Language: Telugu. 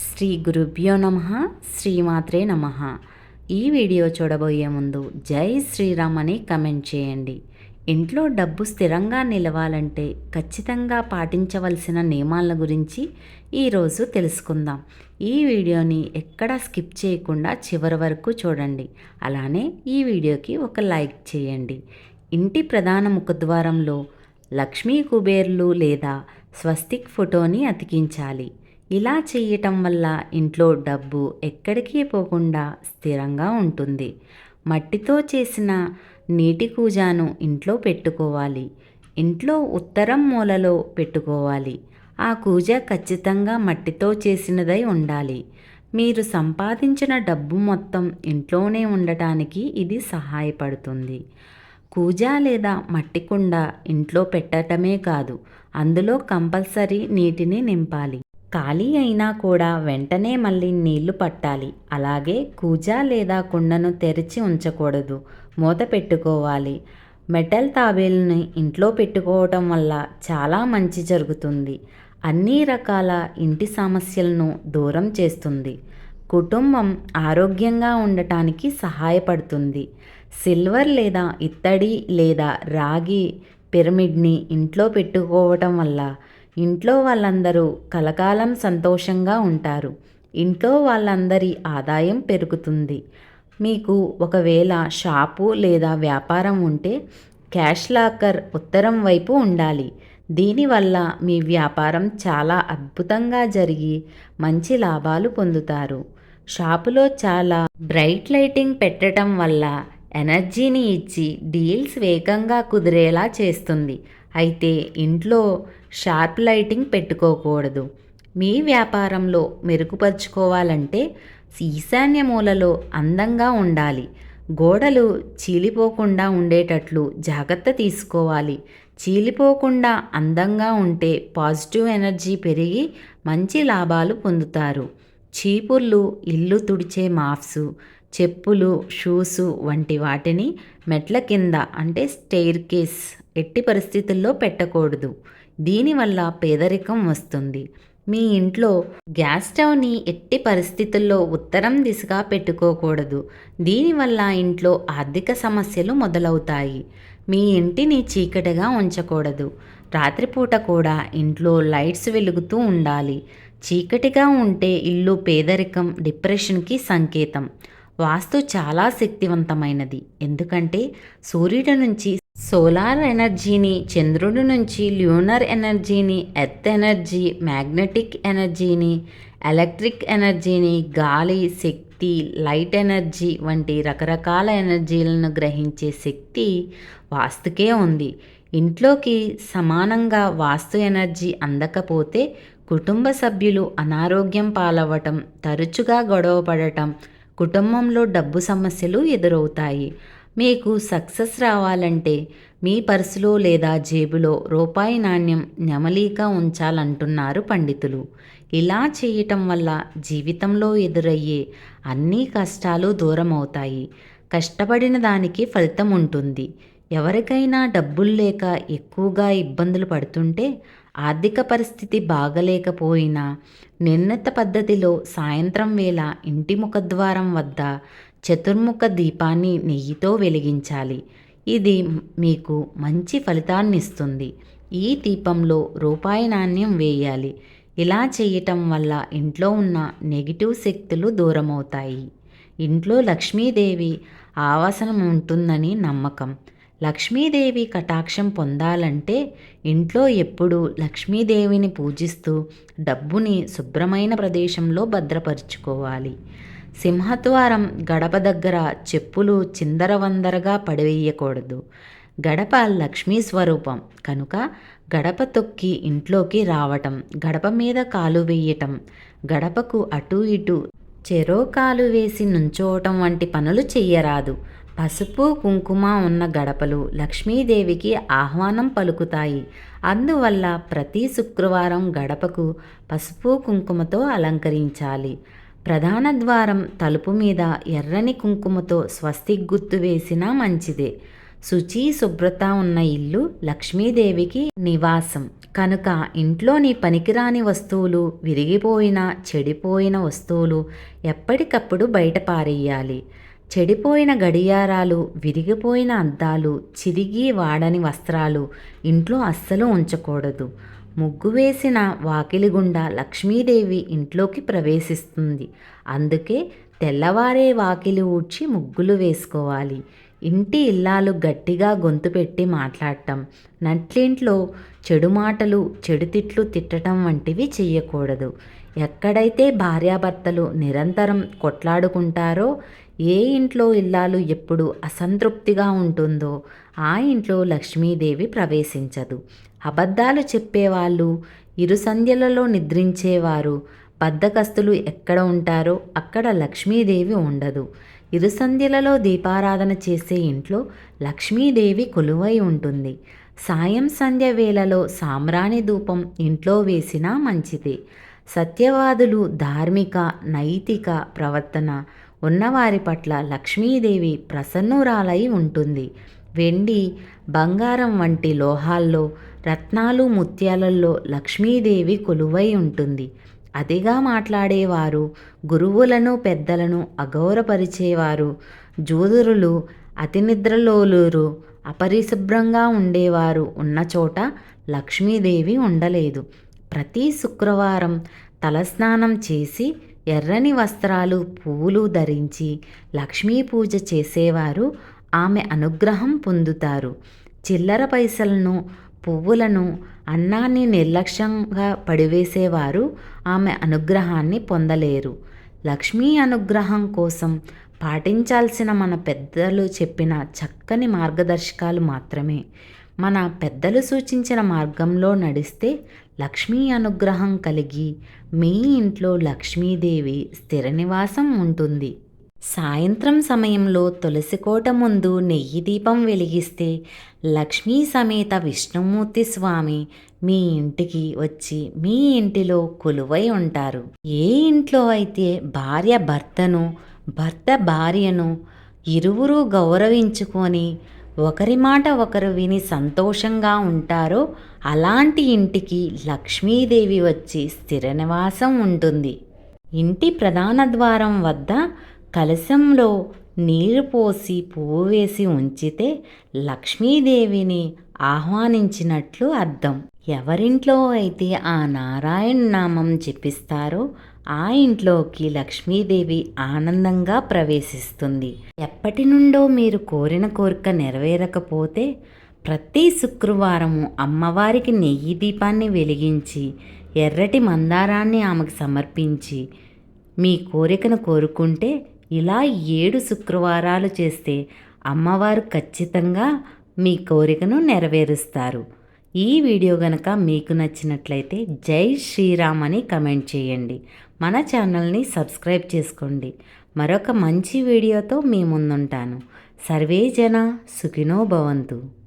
శ్రీ గురుభ్యో నమ శ్రీమాత్రే నమ. ఈ వీడియో చూడబోయే ముందు జై శ్రీరామ్ అని కమెంట్ చేయండి. ఇంట్లో డబ్బు స్థిరంగా నిలవాలంటే ఖచ్చితంగా పాటించవలసిన నియమాల గురించి ఈరోజు తెలుసుకుందాం. ఈ వీడియోని ఎక్కడా స్కిప్ చేయకుండా చివరి వరకు చూడండి. అలానే ఈ వీడియోకి ఒక లైక్ చేయండి. ఇంటి ప్రధాన ముఖద్వారంలో లక్ష్మీ కుబేర్లు లేదా స్వస్తిక్ ఫోటోని అతికించాలి. ఇలా చేయటం వల్ల ఇంట్లో డబ్బు ఎక్కడికి పోకుండా స్థిరంగా ఉంటుంది. మట్టితో చేసిన నీటి కూజాను ఇంట్లో పెట్టుకోవాలి. ఇంట్లో ఉత్తరం మూలలో పెట్టుకోవాలి. ఆ కూజ ఖచ్చితంగా మట్టితో చేసినదై ఉండాలి. మీరు సంపాదించిన డబ్బు మొత్తం ఇంట్లోనే ఉండటానికి ఇది సహాయపడుతుంది. కూజ లేదా మట్టి కుండ ఇంట్లో పెట్టటమే కాదు అందులో కంపల్సరీ నీటిని నింపాలి. ఖాళీ అయినా కూడా వెంటనే మళ్ళీ నీళ్ళు పట్టాలి. అలాగే కూజ లేదా కుండను తెరిచి ఉంచకూడదు. మూత పెట్టుకోవాలి. మెటల్ తాబేల్ని ఇంట్లో పెట్టుకోవటం వల్ల చాలా మంచి జరుగుతుంది. అన్ని రకాల ఇంటి సమస్యలను దూరం చేస్తుంది. కుటుంబం ఆరోగ్యంగా ఉండటానికి సహాయపడుతుంది. సిల్వర్ లేదా ఇత్తడి లేదా రాగి పిరమిడ్ని ఇంట్లో పెట్టుకోవటం వల్ల ఇంట్లో వాళ్ళందరూ కలకాలం సంతోషంగా ఉంటారు. ఇంట్లో వాళ్ళందరి ఆదాయం పెరుగుతుంది. మీకు ఒకవేళ షాపు లేదా వ్యాపారం ఉంటే క్యాష్ లాకర్ ఉత్తరం వైపు ఉండాలి. దీనివల్ల మీ వ్యాపారం చాలా అద్భుతంగా జరిగి మంచి లాభాలు పొందుతారు. షాపులో చాలా బ్రైట్ లైటింగ్ పెట్టడం వల్ల ఎనర్జీని ఇచ్చి డీల్స్ వేగంగా కుదిరేలా చేస్తుంది. అయితే ఇంట్లో షార్ప్ లైటింగ్ పెట్టుకోకూడదు. మీ వ్యాపారంలో మెరుగుపరుచుకోవాలంటే ఈశాన్య మూలలో అందంగా ఉండాలి. గోడలు చీలిపోకుండా ఉండేటట్లు జాగ్రత్త తీసుకోవాలి. చీలిపోకుండా అందంగా ఉంటే పాజిటివ్ ఎనర్జీ పెరిగి మంచి లాభాలు పొందుతారు. చీపుర్లు ఇల్లు తుడిచే మాఫ్సు చెప్పులు షూసు వంటి వాటిని మెట్ల కింద అంటే స్టెయిర్ కేస్ ఎట్టి పరిస్థితుల్లో పెట్టకూడదు. దీనివల్ల పేదరికం వస్తుంది. మీ ఇంట్లో గ్యాస్ స్టవ్ని ఎట్టి పరిస్థితుల్లో ఉత్తరం దిశగా పెట్టుకోకూడదు. దీనివల్ల ఇంట్లో ఆర్థిక సమస్యలు మొదలవుతాయి. మీ ఇంటిని చీకటిగా ఉంచకూడదు. రాత్రిపూట కూడా ఇంట్లో లైట్స్ వెలుగుతూ ఉండాలి. చీకటిగా ఉంటే ఇల్లు పేదరికం డిప్రెషన్కి సంకేతం. వాస్తు చాలా శక్తివంతమైనది. ఎందుకంటే సూర్యుడి నుంచి సోలార్ ఎనర్జీని చంద్రుడి నుంచి ల్యూనర్ ఎనర్జీని ఎర్త్ ఎనర్జీ మ్యాగ్నెటిక్ ఎనర్జీని ఎలక్ట్రిక్ ఎనర్జీని గాలి శక్తి లైట్ ఎనర్జీ వంటి రకరకాల ఎనర్జీలను గ్రహించే శక్తి వాస్తుకే ఉంది. ఇంట్లోకి సమానంగా వాస్తు ఎనర్జీ అందకపోతే కుటుంబ సభ్యులు అనారోగ్యం పాలవ్వటం తరచుగా గొడవపడటం కుటుంబంలో డబ్బు సమస్యలు ఎదురవుతాయి. మీకు సక్సెస్ రావాలంటే మీ పర్సులో లేదా జేబులో రూపాయి నాణ్యం నెమలీగా ఉంచాలంటున్నారు పండితులు. ఇలా చేయటం వల్ల జీవితంలో ఎదురయ్యే అన్ని కష్టాలు దూరం అవుతాయి కష్టపడిన దానికి ఫలితం ఉంటుంది. ఎవరికైనా డబ్బులు లేక ఎక్కువగా ఇబ్బందులు పడుతుంటే ఆర్థిక పరిస్థితి బాగలేకపోయినా నిర్ణీత పద్ధతిలో సాయంత్రం వేళ ఇంటి ముఖద్వారం వద్ద చతుర్ముఖ దీపాన్ని నెయ్యితో వెలిగించాలి. ఇది మీకు మంచి ఫలితాన్ని ఇస్తుంది ఈ దీపంలో రూపాయి నాణ్యం వేయాలి. ఇలా చేయటం వల్ల ఇంట్లో ఉన్న నెగిటివ్ శక్తులు దూరమవుతాయి. ఇంట్లో లక్ష్మీదేవి ఆవాసనం ఉంటుందని నమ్మకం. లక్ష్మీదేవి కటాక్షం పొందాలంటే ఇంట్లో ఎప్పుడూ లక్ష్మీదేవిని పూజిస్తూ డబ్బుని శుభ్రమైన ప్రదేశంలో భద్రపరుచుకోవాలి. సింహద్వారం గడప దగ్గర చెప్పులు చిందరవందరగా పడివేయకూడదు. గడప లక్ష్మీ స్వరూపం. కనుక గడప తొక్కి ఇంట్లోకి రావటం గడప మీద కాలు వేయటం గడపకు అటు ఇటు చెరో కాలు వేసి నుంచోవటం వంటి పనులు చెయ్యరాదు. పసుపు కుంకుమ ఉన్న గడపలు లక్ష్మీదేవికి ఆహ్వానం పలుకుతాయి. అందువల్ల ప్రతి శుక్రవారం గడపకు పసుపు కుంకుమతో అలంకరించాలి. ప్రధాన ద్వారం తలుపు మీద ఎర్రని కుంకుమతో స్వస్తిక్ గుర్తు వేసినా మంచిదే. శుచి శుభ్రత ఉన్న ఇల్లు లక్ష్మీదేవికి నివాసం. కనుక ఇంట్లోని పనికిరాని వస్తువులు విరిగిపోయిన చెడిపోయిన వస్తువులు ఎప్పటికప్పుడు బయట పారేయాలి. చెడిపోయిన గడియారాలు విరిగిపోయిన అద్దాలు చిరిగి వాడని వస్త్రాలు ఇంట్లో అస్సలు ఉంచకూడదు. ముగ్గు వేసిన వాకిలి గుండా లక్ష్మీదేవి ఇంట్లోకి ప్రవేశిస్తుంది. అందుకే తెల్లవారే వాకిలి ఊడ్చి ముగ్గులు వేసుకోవాలి. ఇంటి ఇల్లాలు గట్టిగా గొంతు పెట్టి మాట్లాడటం నట్లింట్లో చెడు మాటలు చెడు తిట్లు తిట్టడం వంటివి చెయ్యకూడదు. ఎక్కడైతే భార్యాభర్తలు నిరంతరం కొట్లాడుకుంటారో ఏ ఇంట్లో ఇల్లాలు ఎప్పుడు అసంతృప్తిగా ఉంటుందో ఆ ఇంట్లో లక్ష్మీదేవి ప్రవేశించదు. అబద్ధాలు చెప్పేవాళ్ళు ఇరు సంధ్యలలో నిద్రించేవారు బద్దకస్తులు ఎక్కడ ఉంటారో అక్కడ లక్ష్మీదేవి ఉండదు. ఇరు సంధ్యలలో దీపారాధన చేసే ఇంట్లో లక్ష్మీదేవి కొలువై ఉంటుంది. సాయం సంధ్య వేళలో సామ్రాణి ధూపం ఇంట్లో వేసినా మంచిది. సత్యవాదులు ధార్మిక నైతిక ప్రవర్తన ఉన్నవారి పట్ల లక్ష్మీదేవి ప్రసన్నురాలై ఉంటుంది. వెండి బంగారం వంటి లోహాల్లో రత్నాలు ముత్యాలల్లో లక్ష్మీదేవి కొలువై ఉంటుంది. అదిగా మాట్లాడేవారు గురువులను పెద్దలను అగౌరపరిచేవారు జూదురులు అతినిద్రలోలూరు అపరిశుభ్రంగా ఉండేవారు ఉన్న చోట లక్ష్మీదేవి ఉండలేదు. ప్రతి శుక్రవారం తలస్నానం చేసి ఎర్రని వస్త్రాలు పువ్వులు ధరించి లక్ష్మీ పూజ చేసేవారు. ఆమె అనుగ్రహం పొందుతారు. చిల్లర పైసలను పువ్వులను అన్నాన్ని నిర్లక్ష్యంగా పడివేసేవారు. ఆమె అనుగ్రహాన్ని పొందలేరు. లక్ష్మీ అనుగ్రహం కోసం పాటించాల్సిన మన పెద్దలు చెప్పిన చక్కని మార్గదర్శకాలు మాత్రమే. మన పెద్దలు సూచించిన మార్గంలో నడిస్తే లక్ష్మీ అనుగ్రహం కలిగి మీ ఇంట్లో లక్ష్మీదేవి స్థిర నివాసం ఉంటుంది. సాయంత్రం సమయంలో తులసికోట ముందు నెయ్యి దీపం వెలిగిస్తే లక్ష్మీ సమేత విష్ణుమూర్తి స్వామి మీ ఇంటికి వచ్చి మీ ఇంటిలో కొలువై ఉంటారు. ఏ ఇంట్లో అయితే భార్య భర్తను భర్త భార్యను ఇరువురు గౌరవించుకొని ఒకరి మాట ఒకరు విని సంతోషంగా ఉంటారో అలాంటి ఇంటికి లక్ష్మీదేవి వచ్చి స్థిర నివాసం ఉంటుంది. ఇంటి ప్రధాన ద్వారం వద్ద కలశంలో నీరు పోసి పువ్వు వేసి ఉంచితే లక్ష్మీదేవిని ఆహ్వానించినట్లు అర్థం. ఎవరింట్లో అయితే ఆ నారాయణ నామం జపిస్తారో ఆ ఇంట్లోకి లక్ష్మీదేవి ఆనందంగా ప్రవేశిస్తుంది. ఎప్పటి నుండో మీరు కోరిన కోరిక నెరవేరకపోతే ప్రతి శుక్రవారము అమ్మవారికి నెయ్యి దీపాన్ని వెలిగించి ఎర్రటి మందారాన్ని ఆమెకు సమర్పించి మీ కోరికను కోరుకుంటే ఇలా ఏడు శుక్రవారాలు చేస్తే అమ్మవారు ఖచ్చితంగా మీ కోరికను నెరవేరుస్తారు. ఈ వీడియో గనక మీకు నచ్చినట్లయితే జై శ్రీరామ్ అని కమెంట్ చేయండి. మన ఛానల్ని సబ్స్క్రైబ్ చేసుకోండి. మరొక మంచి వీడియోతో మీ ముందుంటాను. సర్వే జన సుఖినో భవంతు.